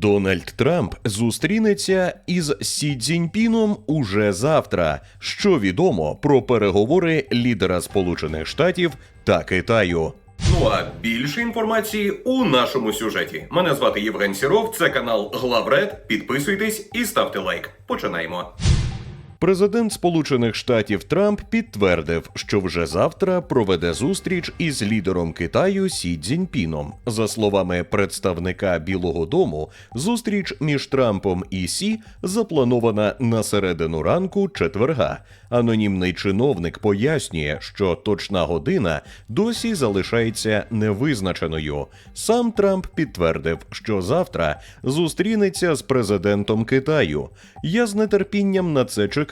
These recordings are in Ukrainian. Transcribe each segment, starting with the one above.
Дональд Трамп зустрінеться із Сі Цзіньпіном уже завтра. Що відомо про переговори лідера Сполучених Штатів та Китаю. Ну а більше інформації у нашому сюжеті. Мене звати Євген Сіров, це канал Главред. Підписуйтесь і ставте лайк. Починаємо. Президент Сполучених Штатів Трамп підтвердив, що вже завтра проведе зустріч із лідером Китаю Сі Цзіньпіном. За словами представника Білого Дому, зустріч між Трампом і Сі запланована на середину ранку четверга. Анонімний чиновник пояснює, що точна година досі залишається невизначеною. Сам Трамп підтвердив, що завтра зустрінеться з президентом Китаю. Я з нетерпінням на це чекаю.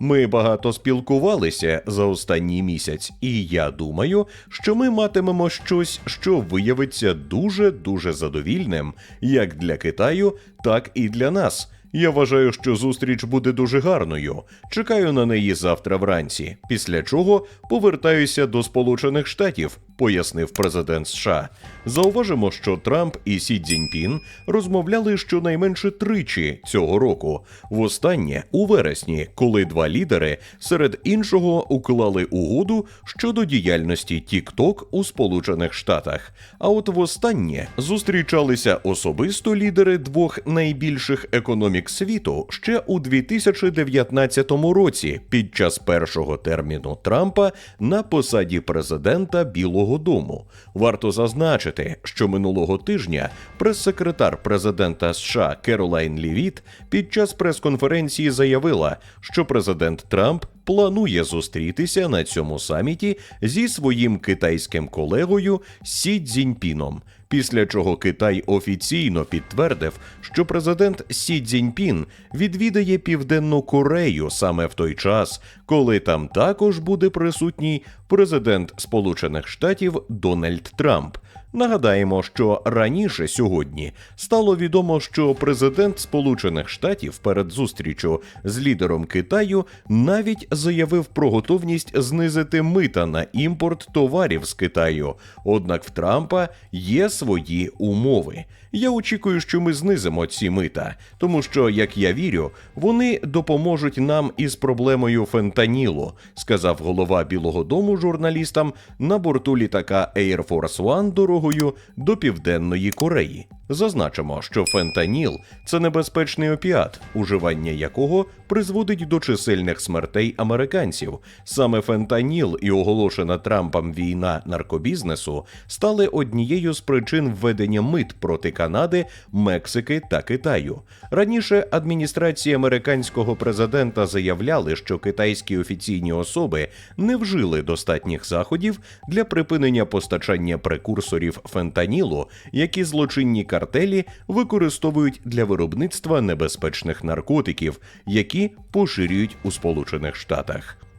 Ми багато спілкувалися за останній місяць, і я думаю, що ми матимемо щось, що виявиться дуже дуже задовільним як для Китаю, так і для нас. Я вважаю, що зустріч буде дуже гарною. Чекаю на неї завтра вранці. Після чого повертаюся до Сполучених Штатів, пояснив президент США. Зауважимо, що Трамп і Сі Цзіньпін розмовляли щонайменше тричі цього року. Востаннє у вересні, коли два лідери серед іншого уклали угоду щодо діяльності TikTok у Сполучених Штатах. А от востаннє зустрічалися особисто лідери двох найбільших економік світу ще у 2019 році під час першого терміну Трампа на посаді президента Білого Дому. Варто зазначити, що минулого тижня прес-секретар президента США Керолайн Лівіт під час прес-конференції заявила, що президент Трамп планує зустрітися на цьому саміті зі своїм китайським колегою Сі Цзіньпіном. Після чого Китай офіційно підтвердив, що президент Сі Цзіньпін відвідає Південну Корею саме в той час, коли там також буде присутній президент Сполучених Штатів Дональд Трамп. Нагадаємо, що раніше сьогодні стало відомо, що президент Сполучених Штатів перед зустрічю з лідером Китаю навіть заявив про готовність знизити мита на імпорт товарів з Китаю. Однак в Трампа є свої умови. Я очікую, що ми знизимо ці мита, тому що, як я вірю, вони допоможуть нам із проблемою фентанілу, сказав голова Білого Дому журналістам на борту літака Air Force One дорогою до Південної Кореї. Зазначимо, що фентаніл це небезпечний опіат, уживання якого призводить до чисельних смертей американців. Саме фентаніл і оголошена Трампом війна наркобізнесу стали однією з причин введення мит проти Канади, Мексики та Китаю. Раніше адміністрації американського президента заявляли, що китайські офіційні особи не вжили достатніх заходів для припинення постачання прекурсорів фентанілу, які злочинні картелі використовують для виробництва небезпечних наркотиків, які поширюють у Сполучених Штатах.